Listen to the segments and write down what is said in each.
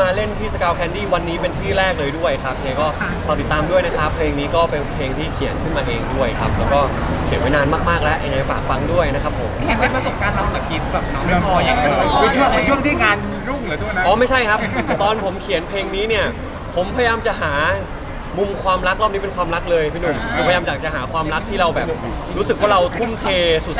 มาเล่นที่สกาวแคนดี้วันนี้เป็นที่แรกเลยด้วยครับยังไงก็ฝากติดตามด้วยนะครับ เพลงนี้ก็เป็นเพลงที่เขียนขึ้นมาเองด้วยครับ แล้วก็เขียนไว้นานมากๆแล้วยังไงฝากฟังด้วยนะครับผม เห็นเป็นประสบการณ์เรากับกิฟแบบน้องไม่พออย่างเดียวเป็นช่วงเป็นช่วงที่งานรุ่งเหรอทุกนั้นอ๋อไม่ใช่ครับ ตอนผมเขียนเพลงนี้เนี่ย ผมพยายามจะหามุมความรักรอบนี้เป็นความรักเลยพี่หนุ่มคือพยายามอยากจะหาความรักที่เราแบบ รู้สึกว่าเราทุ่มเท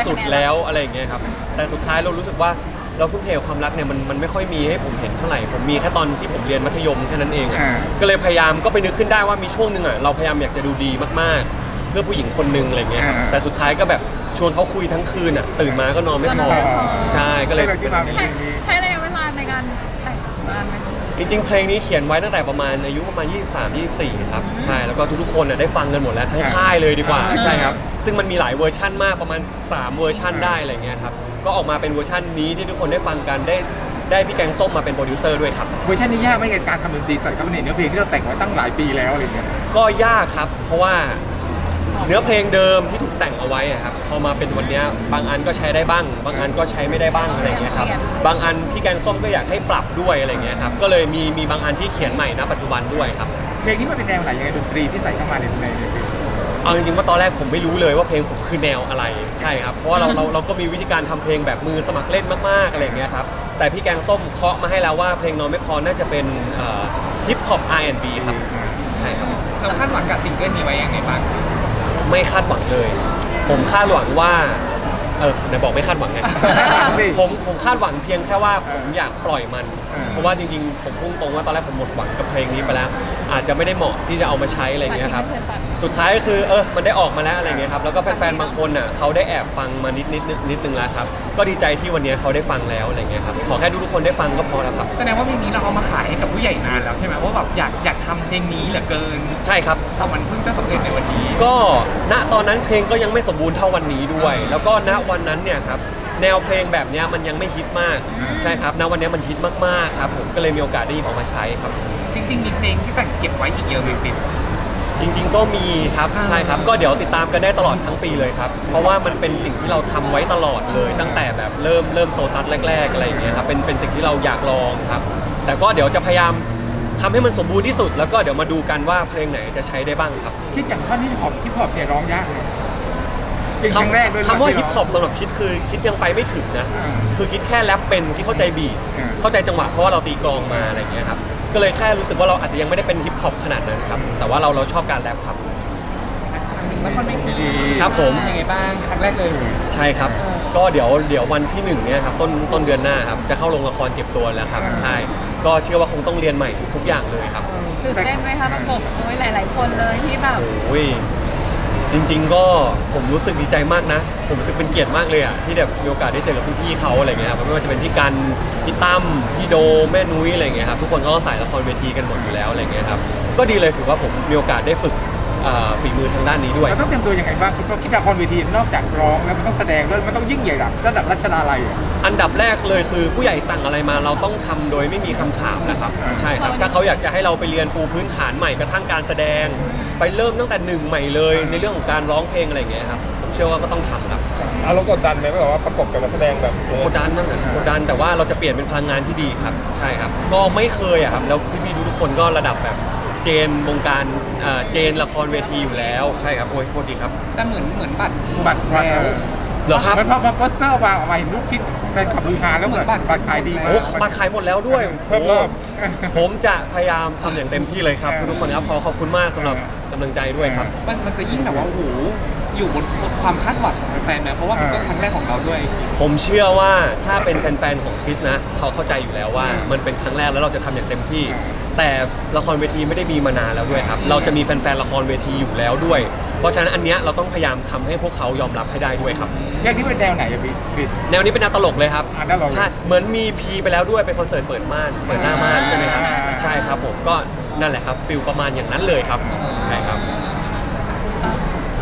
สุดๆแล้วอะไรอย่างเงี้ยครับแต่สุดท้ายเรารู้สึกว่า เราทุ่มเทกับความรักเนี่ยมันมันไม่ค่อยมีให้ผมเห็นเท่าไหร่ผมมีแค่ตอนที่ผมเรียนมัธยมแค่นั้นเองอะก็เลยพยายามก็ไปนึกขึ้นได้ว่ามีช่วงหนึ่งอะเราพยายามอยากจะดูดีมากๆ เพื่อผู้หญิงคนหนึ่งอะไรเงี้ยครับแต่สุดท้ายก็แบบชวนเขาคุยทั้งคืนอะตื่นมาก็นอนไม่พอใช่ก็เลยก็เลยที่มาเป็นเพใช้ลงนี้ ใช้ระยะเวลาในการแต่งงานไหมจริงๆ เพลงนี้เขียนไว้ตั้งแต่ประมาณอายุประมาณ 23 24 ครับ ใช่ แล้วก็ทุกๆ คนน่ะได้ฟังกันหมดแล้วทั้งค่ายเลยดีกว่า ใช่ครับ ซึ่งมันมีหลายเวอร์ชั่นมากประมาณ 3 เวอร์ชั่นได้อะไรเงี้ยครับ ก็ออกมาเป็นเวอร์ชั่นนี้ที่ทุกคนได้ฟังกันได้ได้พี่แกงส้มมาเป็นโปรดิวเซอร์ด้วยครับ เวอร์ชันนี้ยากไหมในการทำดนตรีใส่เข้าไปในเนื้อเพลงที่เราแต่งไว้ตั้งหลายปีแล้วอะไรเงี้ยก็ยากครับ เพราะว่าเนื้อเพลงเดิมที่ถูกแต่งเอาไว้อะครับพอมาเป็นวันเนี้ยบางอันก็ใช้ได้บ้าง บางอันก็ใช้ไม่ได้บ้างอะไรเงี้ยครับบางอันพี่แกงส้มก็อยากให้ปรับด้วยอะไรเงี้ยครับก็เลยมีมีบางอันที่เขียนใหม่ณปัจจุบันด้วยครับ เพลงนี้มันเป็นแนวไหนยังไงดนตรีที่ใส่เข้ามาในในในเพลง เอาจริงๆว่าตอนแรกผมไม่รู้เลยว่าเพลงผมคือแนวอะไรใช่ครับเพราะว่าเราเราเราก็มีวิธีการทำเพลงแบบมือสมัครเล่นมากๆอะไรอย่างเงี้ยครับแต่พี่แกงส้มเคาะมาให้แล้วว่าเพลงนอนไม่พอน่าจะเป็นฮิปฮอป R&B ครับใช่ครับ เราคาดหวังกับซิงเกิลนี้ไว้ยังไงบ้างไม่คาดหวังเลย ผมคาดหวังว่า เออไหนบอกไม่คาดหวังไงสิผมผมคาดหวังเพียงแค่ว่าผมอยากปล่อยมันเออเพราะว่าจริงๆ ผมพุ่งตรงว่าตอนแรกผมหมดหวังกับเพลงนี้ไปแล้ว อาจจะไม่ได้เหมาะที่จะเอามาใช้อะไรอย่างเงี้ยครับสุดท้ายก็คือเออมันได้ออกมาแล้วอะไรเงี้ยครับแล้วก็แฟนๆบางคนอะเขาได้แอบฟังมานิดนิดนิดนิดนึงแล้วครับก็ดีใจที่วันนี้เขาได้ฟังแล้วอะไรเงี้ยครับขอแค่ทุกๆคนได้ฟังก็พอแล้วครับแสดงว่าเพลงนี้เราเอามาขายให้กับผู้ใหญ่นานแล้วใช่ไหมว่าแบบอยากอยากทำเพลงนี้เหลือเกินใช่ครับแต่มันเพิ่งจะสำเร็จในวันนี้ ก็ณตอนนั้นเพลงก็ยังไม่สมบูรณ์เท่าวันนี้ด้วย แล้วก็ณวันนั้นเนี่ยครับแนวเพลงแบบเนี้ยมันยังไม่ฮิตมากใช่ครับณวันนี้มันฮิตมากๆครับผมก็เลยมีโอกาสได้หยิบเออกมาใช้ครับ จริงๆมีเพลงที่แต่งเก็บไว้อีกเยอะไหมปิ๊บ จริงๆก็มีครับอ่า ใช่ครับ ก็เดี๋ยวติดตามกันได้ตลอดทั้งปีเลยครับ เพราะว่ามันเป็นสิ่งที่เราทำไว้ตลอดเลย ตั้งแต่แบบเริ่มเริ่มโซตัสแรก ๆ อะไรอย่างเงี้ยครับเป็นเป็นสิ่งที่เราอยากลองครับ แต่ก็เดี๋ยวจะพยายามทำให้มันสมบูรณ์ที่สุด แล้วก็เดี๋ยวมาดูกันว่าเพลงไหนจะใช้ได้บ้างครับคิดจากท่อนที่ฮอปที่ฮอปเนี่ยร้องยากเลยเป็นครั้งแรกด้วย คำว่าฮิปฮอปที่สำหรับคิดคือคิดยังไปไม่ถึงนะอืมคือคิดแค่แรปเป็นที่เข้าใจบีทอืมเข้าใจจังหวะเพราะว่าเราตีกลองมาอะไรอย่างเงี้ยครับ ก็เลยแค่รู้สึกว่าเราอาจจะยังไม่ได้เป็นฮิปฮอปขนาดนั้นครับ แต่ว่าเราเราชอบการแรปครับแล้วคนไม่ดีดีครับผม ยังไงบ้างครั้งแรกเลยใช่ครับ ก็เดี๋ยวเดี๋ยววันที่หนึ่งเนี่ยครับต้นต้นเดือนหน้าครับจะเข้าโรงละครเก็บตัวแล้วครับ ใช่ ก็เชื่อว่าคงต้องเรียนใหม่ทุกอย่างเลยครับตื่นเต้นไหมคะประกบโอ้ยหลาย ๆ คนเลยที่แบบ โอ้ย จริง ๆ ก็ผมรู้สึกดีใจมากนะ ผมรู้สึกเป็นเกียรติมากเลยอะที่แบบมีโอกาสได้เจอกับพี่ๆเขาอะไรเงี้ยครับไม่ว่าจะเป็นพี่กันพี่ตั้มพี่โดแม่นุ้ยอะไรเงี้ยครับทุกคนก็สายละครเวทีกันหมดอยู่แล้วอะไรเงี้ยครับก็ดีเลยถือว่าผมมีโอกาสได้ฝึก เอ่อฝีมือทางด้านนี้ด้วย เราต้องเตรียมตัวยังไงบ้างคุณก็คิดละครเวทีนอกจากร้องแล้วมันต้องแสดงด้วยมันต้องยิ่งใหญ่ระดับระดับรัชดาลัยอะ อันดับแรกเลยคือผู้ใหญ่สั่งอะไรมาเราต้องทำโดยไม่มีคำถามนะครับ ใช่ครับ ถ้าเขาอยากจะให้เราไปเรียนปูพื้นฐานใหม่กระทั่งการแสดง ไปเริ่มตั้งแต่หนึ่งใหม่เลย ในเรื่องของการร้องเพลงอะไรอย่างเงี้ยครับผมเชื่อว่าก็ต้องทำครับอารมณ์กดดันไหมแบบว่าประกบกับนักแสดงแบบกดดันนั่นแหละกดดันแต่ว่าเราจะเปลี่ยนเป็นพลังงานที่ดีครับ ใช่ครับ ก็ไม่เคยอะครับแล้วพี่ๆทุกๆคนก็ระดับแบบ เจนวงการเอ่อเจนละครเวทีอยู่แล้วใช่ครับโอ้ยโทษดีครับแต่เหมือนเหมือนบัตรบัตรแล้วเหรอครับมันพอพอโปสเตอร์วางออกมาเห็นรูปคิดแฟนคลับลือฮาแล้วเหมือนเหมือนบัตรบัตรขายดีมาโอ้กบัตรขายหมดแล้วด้วยเพิ่มรอบผมจะพยายามทำอย่างเต็มที่เลยครับเออทุกๆคนครับขอขอบคุณมากสำหรับกำลังใจด้วยครับ มันมันจะยิ่งแบบว่าโอ้โห อยู่บนความคาดหวังของแฟนๆนะเพราะว่ามันก็ครั้งแรกของเราด้วย ผมเชื่อว่าถ้าเป็นแฟนๆของคริสนะเขาเข้าใจอยู่แล้วว่ามันเป็นครั้งแรกแล้วเราจะทำอย่างเต็มที่ แต่ละครเวทีไม่ได้มีมานานแล้วด้วยครับ เราจะมีแฟนๆละครเวทีอยู่แล้วด้วย เพราะฉะนั้นอันเนี้ยเราต้องพยายามทำให้พวกเขายอมรับให้ได้ด้วยครับ เรื่องนี้เป็นแนวไหนอะพี่พี่แนวนี้เป็นแนวตลกเลยครับอ่าตลกใช่เหมือนมีพีไปแล้วด้วยเป็นคอนเสิร์ตเปิดม่านเปิดหน้าม่านใช่ไหมครับอ่า ใช่ครับผมก็นั่นแหละครับฟิลประมาณอย่างนั้นเลยครับใช่ครับ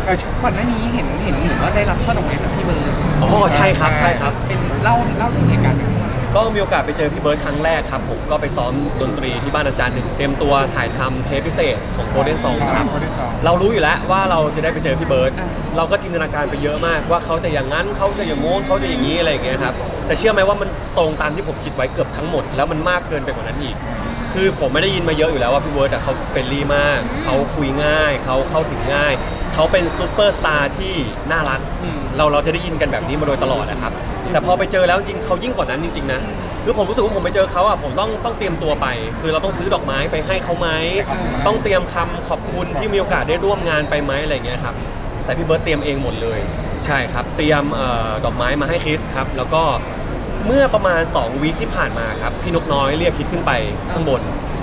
เออก่อนหน้านี้เห็นเห็นเหมือนว่าได้รับช่อดอกไม้จากพี่เบิร์ดอ๋อใช่ครับใช่ครับ เป็นเล่าเล่าถึงเหตุการณ์หน่อย ก็มีโอกาสไปเจอพี่เบิร์ดครั้งแรกครับ ผมก็ไปซ้อมดนตรีที่บ้านอาจารย์หนึ่งเตรียมตัวถ่ายทำเทปพิเศษของโ o ลเด้นซองครับ Golden Song เรารู้อยู่แล้วว่าเราจะได้ไปเจอพี่เบิร์ดเราก็จินตนาการไปเยอะมากว่าเขาจะอย่างนั้นเขาจะอย่างโน้นเขาจะอย่างนี้อะไรอย่างเงี้ยครับแต่เชื่อไหมว่ามันตรงตามที่ผมคิดไว้เกือบทั้งหมด แล้วมันมากเกินไปกว่านั้นอีก คือผมไม่ได้ยินมาเยอะอยู่แล้วว่าพี่เบิร์ดอะเขาเฟรนลี่มากเขาคุยง่ายเขาเข้าถึงง่าย เขาเป็นซูเปอร์สตาร์ที่น่ารักเราเราจะได้ยินกันแบบนี้มาโดยตลอดนะครับ แต่พอไปเจอแล้วจริงเขายิ่งกว่านั้นจริงๆนะ คือผมรู้สึกว่าผมไปเจอเขาอะผมต้องต้องเตรียมตัวไป คือเราต้องซื้อดอกไม้ไปให้เขาไหมต้องเตรียมคำขอบคุณที่มีโอกาสได้ร่วมงานไปไหมอะไรอย่างเงี้ยครับ แต่พี่เบิร์ตเตรียมเองหมดเลย ใช่ครับ เตรียมเออดอกไม้มาให้คริสครับ แล้วก็เมื่อประมาณ2วีคที่ผ่านมาครับ พี่นกน้อยเรียกคิดขึ้นไปข้างบน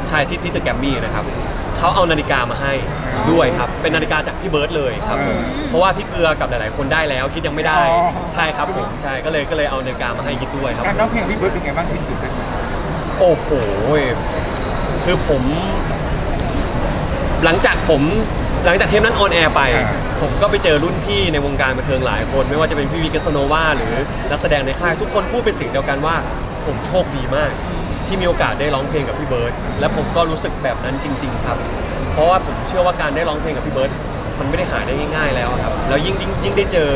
ใช่ที่ที่ตึกแกรมมี่นะครับ เขาเอานาฬิกามาให้ด้วยครับ เป็นนาฬิกาจากพี่เบิร์ตเลยครับผมเพราะว่าพี่เกลือกับหลาย ๆ คนได้แล้วคิดยังไม่ได้ใช่ครับผมใช่ก็เลยก็เลยเอานาฬิกามาให้คิดด้วยครับ การร้องเพลงของพี่เบิร์ดเป็นไงบ้างที่ตื่นเต้นไหมโอ้โห คือผม หลังจากผมหลังจากเทปนั้นออนแอร์ไป ผมก็ไปเจอรุ่นพี่ในวงการบันเทิงหลายคน ไม่ว่าจะเป็นพี่วีกัสโนวาหรือนักแสดงในค่ายทุกคนพูดเป็นเสียงเดียวกันว่า ผมโชคดีมาก ที่มีโอกาสได้ร้องเพลงกับพี่เบิร์ตและผมก็รู้สึกแบบนั้นจริง ๆ ครับ เพราะว่าผมเชื่อว่าการได้ร้องเพลงกับพี่เบิร์ตมันไม่ได้หาได้ง่าย ๆ แล้วครับแล้วยิ่งยิ่งยิ่งได้เจอ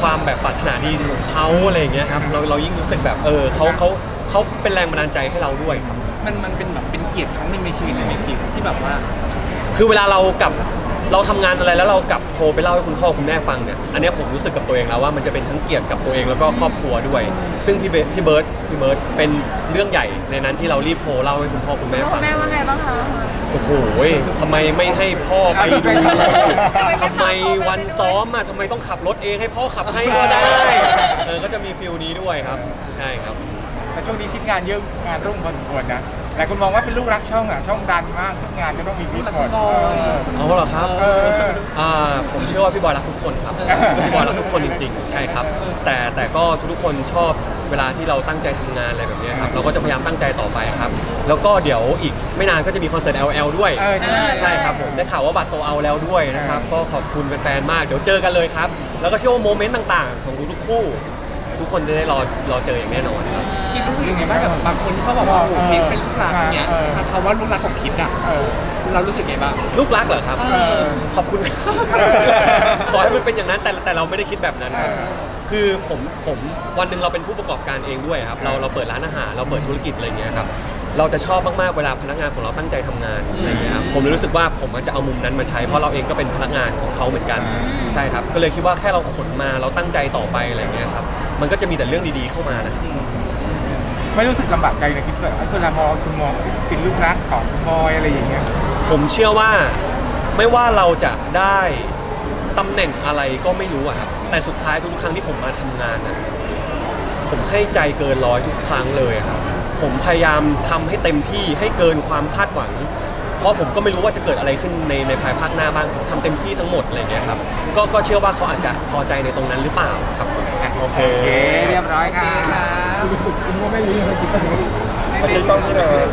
ความแบบปรารถนาดีของเขาอะไรอย่างเงี้ยครับเราเรายิ่งรู้สึกแบบเออเขาเขาเขาเป็นแรงบันดาลใจให้เราด้วยครับ มันมันเป็นแบบเป็นเกียรติครั้งหนึ่งในชีวิตเลยไหมพี่ที่แบบว่า คือเวลาเรากลับ เราทำงานอะไรแล้วเรากลับโทรไปเล่าให้คุณพ่อคุณแม่ฟังเนี่ยอันเนี้ยผมรู้สึกกับตัวเองแล้วว่ามันจะเป็นทั้งเกียรติกับตัวเองแล้วก็ครอบครัวด้วย ซึ่งพี่เบพี่เบิร์ดพี่เบิร์ดเป็นเรื่องใหญ่ในนั้นที่เรารีบโทรเล่าให้คุณพ่อคุณแม่พ่อฟัง แม่ว่าไงบ้างคะ โอ้โหทำไมไม่ให้พ่อไปดู ทำไมวันซ้อมอะทำไมต้องขับรถเองให้พ่อขับให้ก็ได้ เออ ก็จะมีฟิลนี้ด้วยครับ ใช่ครับ แต่ช่วงนี้คิดงานเยอะงานรุ่งพอสมควรนะหลายคนมองว่าเป็นลูกรักช่องอะช่องดันมากทุกงานจะต้องมีพี่หมดลูกรักคุณบอยเออเอาเหรอครับเอออ่าผมเชื่อว่าพี่บอยรักทุกคนครับพี่บอยรักทุกคนจริง ๆ ใช่ครับ แต่แต่ก็ทุกๆคนชอบเวลาที่เราตั้งใจทำงานอะไรแบบเนี้ยครับเราก็จะพยายามตั้งใจต่อไปครับ แล้วก็เดี๋ยวอีกไม่นานก็จะมีคอนเสิร์ต LL ด้วยเออใช่ใช่ครับผมได้ข่าวว่าบัตรโซเอาแล้วด้วยนะครับก็ขอบคุณแฟนๆมากเดี๋ยวเจอกันเลยครับ แล้วก็เชื่อว่าโมเมนต์ต่างๆ ของทุกๆคู่ ทุกคนจะได้รอรอเจออย่างแน่นอนครับ คิดรู้สึกยังไงบ้างกับบางคนที่เขาบอกว่าโอ้โหเพลงเป็นลูกหลานอย่างเงี้ยเออคำว่าลูกหลานของคิดอะเออเรารู้สึกไงบ้าง ลูกรักเหรอครับเออขอบคุณครับขอให้มันเป็นอย่างนั้นแต่แต่เราไม่ได้คิดแบบนั้นครับเออคือผมผมวันหนึ่งเราเป็นผู้ประกอบการเองด้วยครับ เราเราเปิดร้านอาหารเราเปิดธุรกิจอะไรอย่างเงี้ยครับ เราจะชอบมากๆเวลาพนักงานของเราตั้งใจทำงานอะไรอย่างเงี้ยครับผมเลยรู้สึกว่าผมอาจจะเอามุมนั้นมาใช้เพราะเราเองก็เป็นพนักงานของเขาเหมือนกันใช่ครับ ก็เลยคิดว่าแค่เราขนมาเราตั้งใจต่อไปอะไรอย่างเงี้ยครับมันก็จะมีแต่เรื่องดีๆเข้ามานะครับ ไม่รู้สึกลำบากใจนะคิดว่าเวลามองคุณมองเป็นลูกรักของคุณบอยอะไรอย่างเงี้ย ผมเชื่อว่าไม่ว่าเราจะได้ตำแหน่งอะไรก็ไม่รู้อะครับแต่สุดท้ายทุกครั้งที่ผมมาทำงานนะผมให้ใจเกินร้อยทุกครั้งเลยอะครับ ผมพยายามทำให้เต็มที่ให้เกินความคาดหวัง เพราะผมก็ไม่รู้ว่าจะเกิดอะไรขึ้นในในภายภาคหน้าบ้างผมทำเต็มที่ทั้งหมดอะไรอย่างเงี้ยครับก็ก็เชื่อว่าเขาอาจจะพอใจในตรงนั้นหรือเปล่าครับผมโอเคโอเคเรียบร้อยค่ะเมื่อกี้กล้องที่เลย